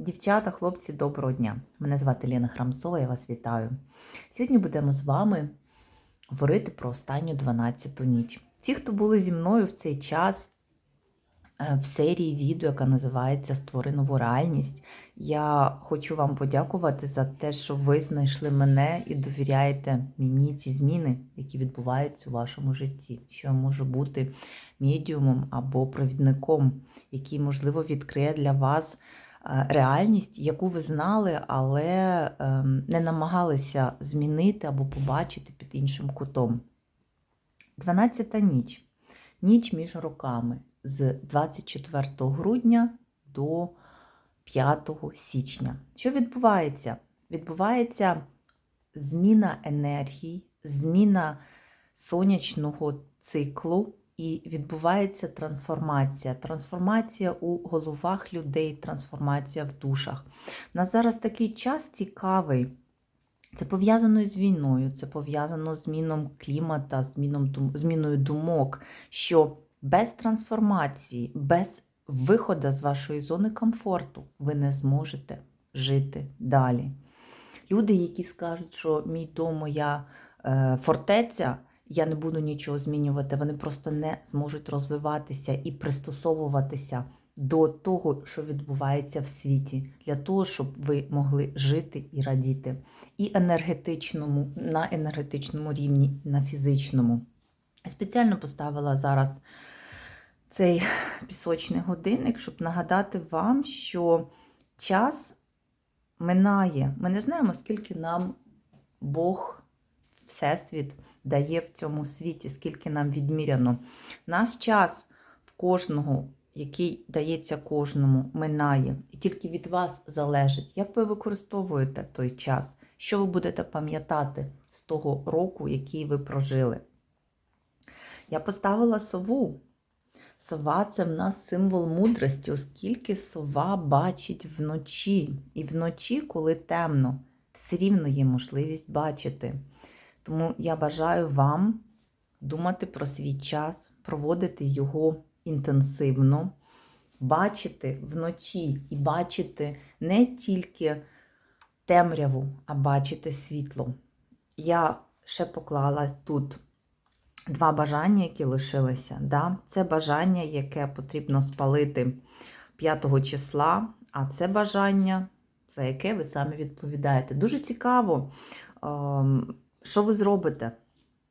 Дівчата, хлопці, доброго дня! Мене звати Лена Храмцова, я вас вітаю. Сьогодні будемо з вами говорити про останню 12-ту ніч. Ті, хто були зі мною в цей час е, в серії відео, яка називається Створи нову реальність, я хочу вам подякувати за те, що ви знайшли мене і довіряєте мені ці зміни, які відбуваються у вашому житті. Що я можу бути медіумом або провідником, який, можливо, відкриє для вас реальність, яку ви знали, але ем, не намагалися змінити або побачити під іншим кутом. 12-та ніч. Ніч між роками з 24 грудня до 5 січня. Що відбувається? Відбувається зміна енергії, зміна сонячного циклу і відбувається трансформація. Трансформація у головах людей, трансформація в душах. У нас зараз такий час цікавий. Це пов'язано з війною, це пов'язано з зміном клімата, зміном, зміною думок, що без трансформації, без виходу з вашої зони комфорту ви не зможете жити далі. Люди, які скажуть, що мій дом, моя е, фортеця, я не буду нічого змінювати, вони просто не зможуть розвиватися і пристосовуватися до того, що відбувається в світі, для того, щоб ви могли жити і радіти. І енергетичному, на енергетичному рівні, на фізичному. Спеціально поставила зараз цей пісочний годинник, щоб нагадати вам, що час минає. Ми не знаємо, скільки нам Бог, Всесвіт дає в цьому світі, скільки нам відміряно. Наш час в кожного, який дається кожному, минає. І тільки від вас залежить, як ви використовуєте той час, що ви будете пам'ятати з того року, який ви прожили. Я поставила сову. Сова це в нас символ мудрості, оскільки сова бачить вночі. І вночі, коли темно, все рівно є можливість бачити. Тому я бажаю вам думати про свій час, проводити його інтенсивно, бачити вночі і бачити не тільки темряву, а бачити світло. Я ще поклала тут два бажання, які лишилися. Да? Це бажання, яке потрібно спалити 5 числа, а це бажання, за яке ви самі відповідаєте. Дуже цікаво, ем, що ви зробите,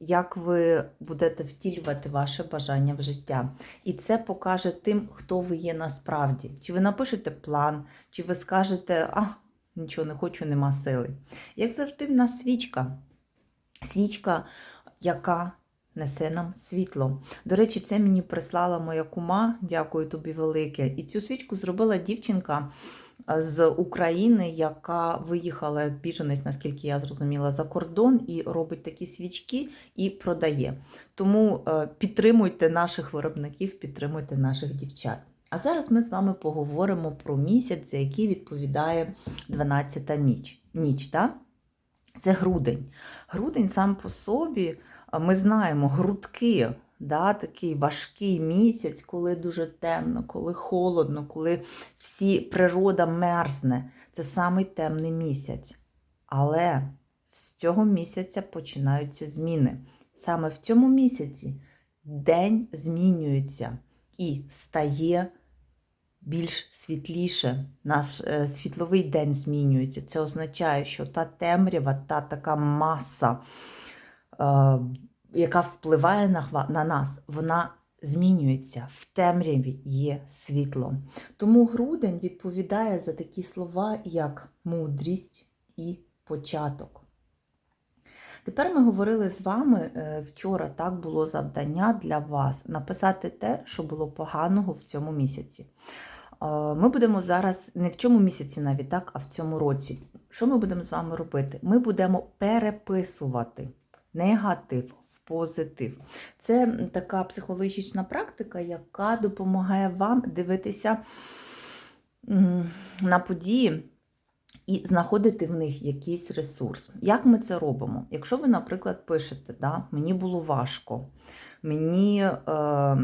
як ви будете втілювати ваше бажання в життя. І це покаже тим, хто ви є насправді. Чи ви напишете план, чи ви скажете, а, нічого не хочу, нема сили. Як завжди, в нас свічка. Свічка, яка несе нам світло. До речі, це мені прислала моя кума, дякую тобі велике. І цю свічку зробила дівчинка з України, яка виїхала як біженець, наскільки я зрозуміла, за кордон і робить такі свічки і продає. Тому е, підтримуйте наших виробників, підтримуйте наших дівчат. А зараз ми з вами поговоримо про місяць, який відповідає 12-та ніч. ніч так? Це грудень. Грудень сам по собі, ми знаємо, грудки, да, такий важкий місяць, коли дуже темно, коли холодно, коли всі природа мерзне. Це самий темний місяць. Але з цього місяця починаються зміни. Саме в цьому місяці день змінюється і стає більш світліше. Наш е, світловий день змінюється. Це означає, що та темрява, та така маса, е, яка впливає на, на нас, вона змінюється. В темряві є світло. Тому грудень відповідає за такі слова, як мудрість і початок. Тепер ми говорили з вами е, вчора, так було завдання для вас написати те, що було поганого в цьому місяці. Е, Ми будемо зараз не в цьому місяці навіть так, а в цьому році. Що ми будемо з вами робити? Ми будемо переписувати негатив позитив. Це така психологічна практика, яка допомагає вам дивитися на події і знаходити в них якийсь ресурс. Як ми це робимо? Якщо ви, наприклад, пишете, да, мені було важко, мені. Е,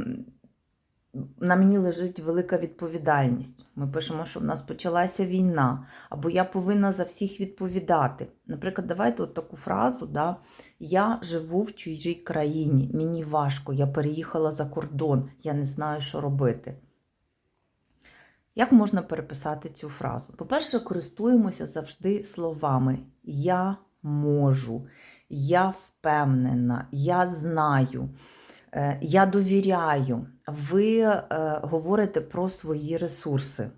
на мені лежить велика відповідальність. Ми пишемо, що в нас почалася війна, або я повинна за всіх відповідати. Наприклад, давайте от таку фразу: да, я живу в чужій країні, мені важко, я переїхала за кордон, я не знаю, що робити. Як можна переписати цю фразу? По-перше, користуємося завжди словами Я можу, я впевнена, я знаю, е, я довіряю. Ви е, говорите про свої ресурси.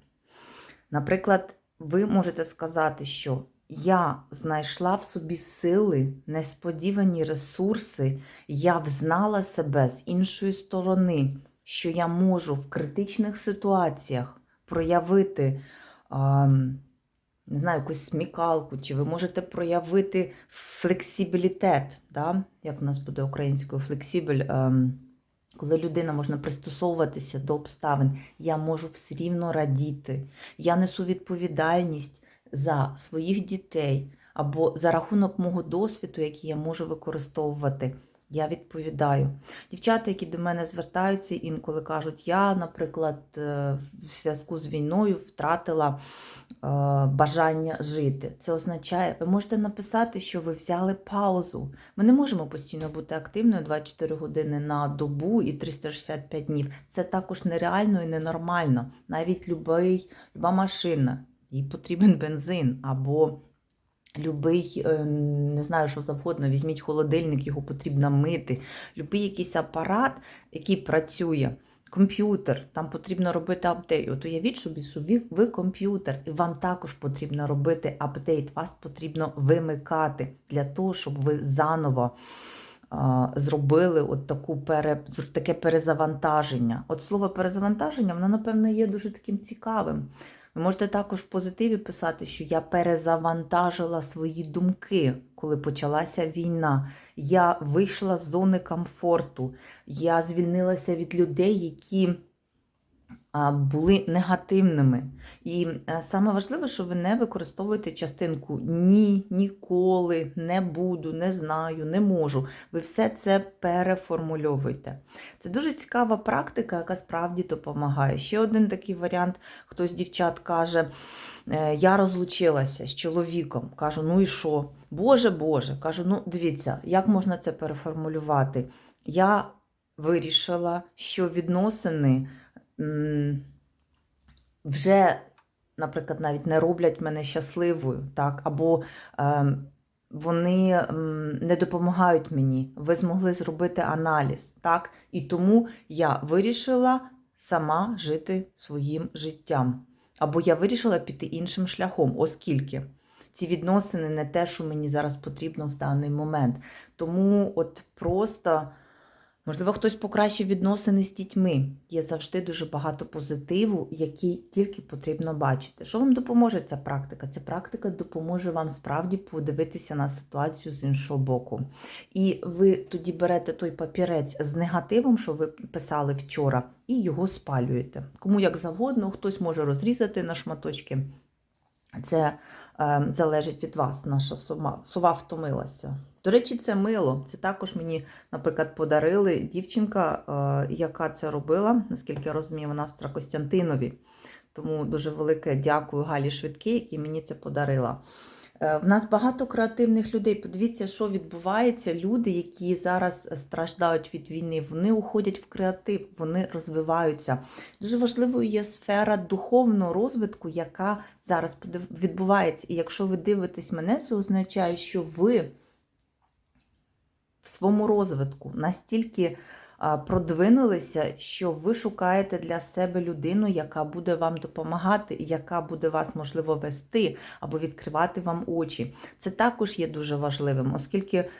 Наприклад, ви можете сказати, що я знайшла в собі сили, несподівані ресурси, я взнала себе з іншої сторони, що я можу в критичних ситуаціях проявити а, не знаю, якусь смікалку, чи ви можете проявити флексибілітет, да? як у нас буде українською флексибіль, а, коли людина може пристосовуватися до обставин, я можу все рівно радіти, я несу відповідальність за своїх дітей або за рахунок мого досвіду, який я можу використовувати. Я відповідаю. Дівчата, які до мене звертаються, інколи кажуть, я, наприклад, е, в зв'язку з війною втратила е, бажання жити. Це означає, ви можете написати, що ви взяли паузу. Ми не можемо постійно бути активною 24 години на добу і 365 днів. Це також нереально і ненормально. Навіть любий, люба машина, їй потрібен бензин або. Любий, е, не знаю, що завгодно, візьміть холодильник, його потрібно мити. Любий якийсь апарат, який працює, комп'ютер, там потрібно робити апдейт. От уявіть собі, що ви, комп'ютер, і вам також потрібно робити апдейт, вас потрібно вимикати для того, щоб ви заново зробили от таку пере, таке перезавантаження. От слово перезавантаження, воно, напевно, є дуже таким цікавим. Ви можете також в позитиві писати, що я перезавантажила свої думки, коли почалася війна. Я вийшла з зони комфорту, я звільнилася від людей, які були негативними. І е, саме важливе, що ви не використовуєте частинку ні, ніколи, не буду, не знаю, не можу. Ви все це переформульовуєте. Це дуже цікава практика, яка справді допомагає. Ще один такий варіант: хтось дівчат каже. «Е, я розлучилася з чоловіком. Кажу, ну і що? Боже Боже, кажу, ну дивіться, як можна це переформулювати? Я вирішила, що відносини вже, наприклад, навіть не роблять мене щасливою, так? або е, вони е, не допомагають мені. Ви змогли зробити аналіз. так? І тому я вирішила сама жити своїм життям. Або я вирішила піти іншим шляхом, оскільки. Ці відносини не те, що мені зараз потрібно в даний момент. Тому от просто Можливо, хтось покращив відносини з дітьми. Є завжди дуже багато позитиву, який тільки потрібно бачити. Що вам допоможе ця практика? Ця практика допоможе вам справді подивитися на ситуацію з іншого боку. І ви тоді берете той папірець з негативом, що ви писали вчора, і його спалюєте. Кому як завгодно, хтось може розрізати на шматочки. Це залежить від вас, наша сова, Сува втомилася. До речі, це мило. Це також мені, наприклад, подарили дівчинка, е, яка це робила, наскільки я розумію, вона в Стракостянтинові. Тому дуже велике дякую Галі Швидкій, які мені це подарила. Е, в нас багато креативних людей. Подивіться, що відбувається. Люди, які зараз страждають від війни, вони уходять в креатив, вони розвиваються. Дуже важливою є сфера духовного розвитку, яка зараз відбувається. І якщо ви дивитесь мене, це означає, що ви в своєму розвитку настільки продвинулися, що ви шукаєте для себе людину, яка буде вам допомагати, яка буде вас, можливо, вести або відкривати вам очі. Це також є дуже важливим, оскільки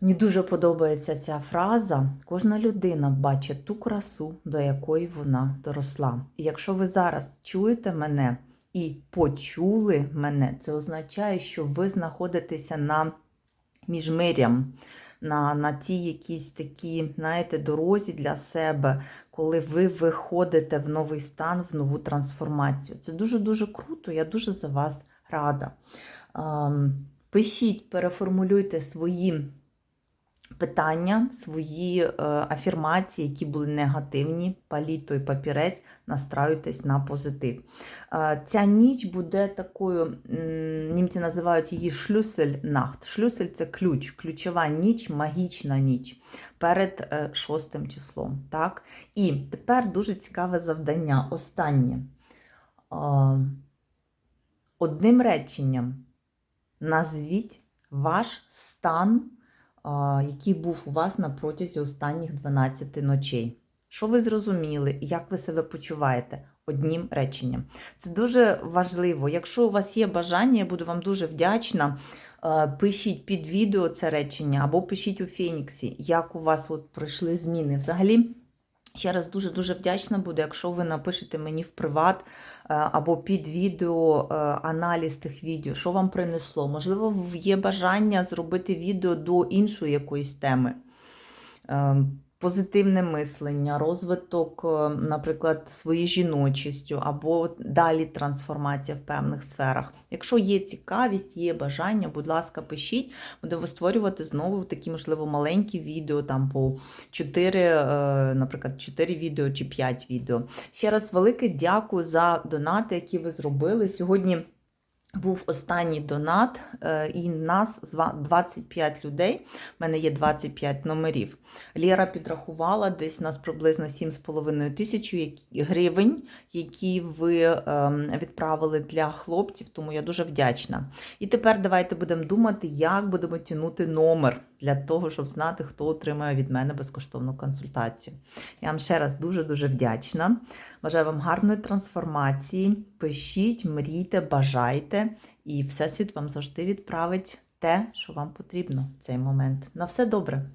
мені дуже подобається ця фраза: кожна людина бачить ту красу, до якої вона доросла. І якщо ви зараз чуєте мене і почули мене, це означає, що ви знаходитеся на міжмирям на на тій якісь такій, знаєте, дорозі для себе, коли ви виходите в новий стан, в нову трансформацію. Це дуже-дуже круто, я дуже за вас рада. Пишіть, переформулюйте свої питання, свої е, афірмації, які були негативні, паліть той папірець, настраюйтесь на позитив. Е, Ця ніч буде такою, німці називають її шлюсель-нахт. Шлюсель це ключ, ключова ніч, магічна ніч перед е, шостим числом. Так? І тепер дуже цікаве завдання. Останнє. Одним реченням назвіть ваш стан, який був у вас на протязі останніх 12 ночей. Що ви зрозуміли, як ви себе почуваєте? Одним реченням. Це дуже важливо. Якщо у вас є бажання, я буду вам дуже вдячна. Пишіть під відео це речення або пишіть у Феніксі, як у вас от пройшли зміни. Взагалі, ще раз дуже-дуже вдячна буду, якщо ви напишете мені в приват е, або під відео е, аналіз тих відео, що вам принесло. Можливо, є бажання зробити відео до іншої якоїсь теми. Позитивне мислення, розвиток, е, наприклад, своєю жіночістю, або далі трансформація в певних сферах. Якщо є цікавість, є бажання, будь ласка, пишіть, будемо створювати знову такі, можливо, маленькі відео, там по 4, е, наприклад, 4 відео чи 5 відео. Ще раз велике дякую за донати, які ви зробили. Сьогодні був останній донат, е, і нас 25 людей. У мене є 25 номерів. Лєра підрахувала десь у нас приблизно 7,5 тисяч гривень, які ви ем, відправили для хлопців, тому я дуже вдячна. І тепер давайте будемо думати, як будемо тягнути номер для того, щоб знати, хто отримає від мене безкоштовну консультацію. Я вам ще раз дуже-дуже вдячна. Бажаю вам гарної трансформації. Пишіть, мрійте, бажайте, і Всесвіт вам завжди відправить те, що вам потрібно в цей момент. На все добре!